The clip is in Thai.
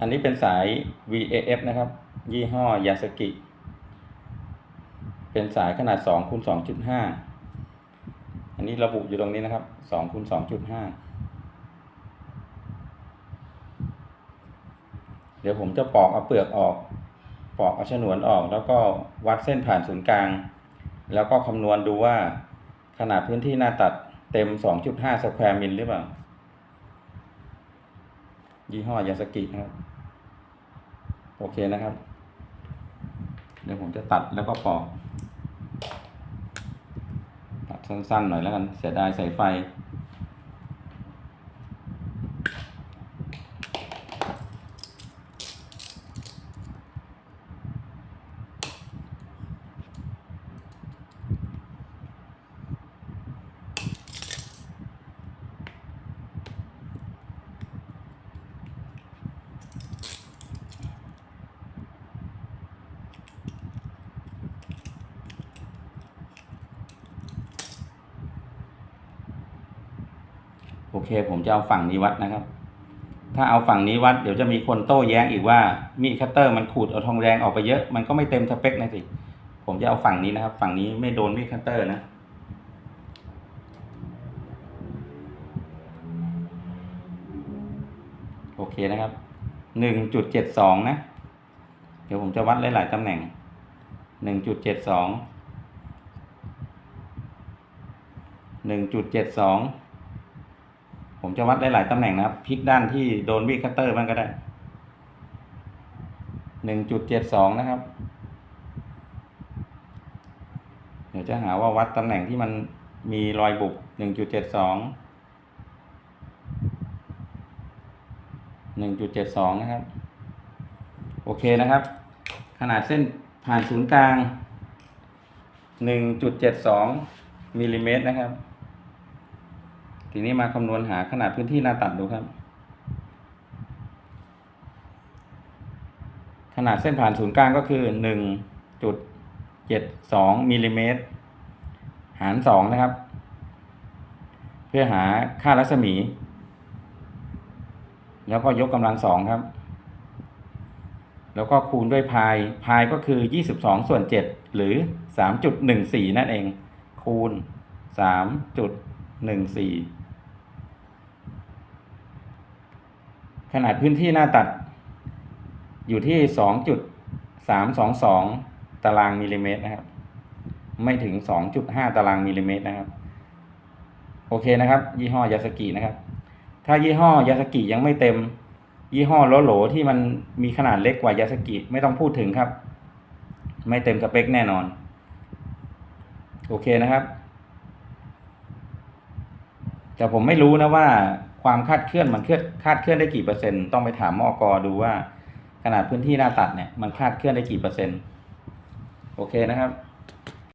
อันนี้เป็นสาย VAF นะครับ ยี่ห้อยาสกิ เป็นสายขนาด2คูณ2.5 อันนี้ระบุอยู่ตรงนี้นะครับ2คูณ2.5 เดี๋ยวผมจะปอกเอาเปลือกออก ปอกเอาฉนวนออก แล้วก็วัดเส้นผ่านศูนย์กลาง แล้วก็คำนวณดูว่าขนาดพื้นที่หน้าตัดเต็ม 2.5 สแควร์มิลหรือเปล่า ยี่ห้อยาสกินะครับ โอเคนะครับ เดี๋ยวผมจะตัดแล้วก็ปอก ตัดสั้นๆหน่อยแล้วกัน เสียดายสายไฟ เค ผมจะเอาฝั่งนี้วัดนะครับ ถ้าเอาฝั่งนี้วัดเดี๋ยวจะมีคนโต้แย้งอีกว่ามีคัตเตอร์มันขูดเอาทองแดงออกไปเยอะมันก็ไม่เต็มสเปคนะสิผมจะเอาฝั่งนี้นะครับ ฝั่งนี้ไม่โดนมีคัตเตอร์นะโอเคนะครับหนึ่งจุดเจ็ดสองนะ เดี๋ยวผมจะวัดหลาย ๆ ตำแหน่งหนึ่งจุดเจ็ดสองหนึ่งจุดเจ็ดสอง ผมจะวัดได้หลายตำแหน่งนะครับพลิกด้านที่โดนวีดคัตเตอร์บ้างก็ได้หนึ่งจุดเจ็ดสองนะครับ เดี๋ยวจะหาว่าวัดตำแหน่งที่มันมีรอยบุบหนึ่งจุดเจ็ดสองหนึ่งจุดเจ็ดสองนะครับ โอเคนะครับ ขนาดเส้นผ่านศูนย์กลางหนึ่งจุดเจ็ดสองมิลลิเมตรนะครับ ทีนี้มาคำนวณหาขนาดพื้นที่หน้าตัดดูครับ ขนาดเส้นผ่านศูนย์กลางก็คือหนึ่งจุดเจ็ดสองมิลลิเมตรหารสองนะครับ เพื่อหาค่ารัศมี แล้วก็ยกกำลังสองครับ แล้วก็คูณด้วยพาย พายก็คือยี่สิบสองส่วนเจ็ดหรือสามจุดหนึ่งสี่นั่นเอง คูณสามจุดหนึ่งสี่ ขนาดพื้นที่หน้าตัด อยู่ที่สองจุดสามสองสองตารางมิลลิเมตรนะครับ ไม่ถึงสองจุดห้าตารางมิลลิเมตรนะครับ โอเคนะครับ ยี่ห้อยาสกินะครับ ถ้ายี่ห้อยาสกิยังไม่เต็ม ยี่ห้อโลโหลที่มันมีขนาดเล็กกว่ายาสกิไม่ต้องพูดถึงครับ ไม่เต็มสเปคแน่นอน โอเคนะครับ แต่ผมไม่รู้นะว่า ความคาดเคลื่อนมันเคลื่อนคาดเคลื่อนได้กี่เปอร์เซ็นต์ต้องไปถามมอกอดูว่า ขนาดพื้นที่หน้าตัดเนี่ยมันคาดเคลื่อนได้กี่เปอร์เซ็นต์โอเคนะครับ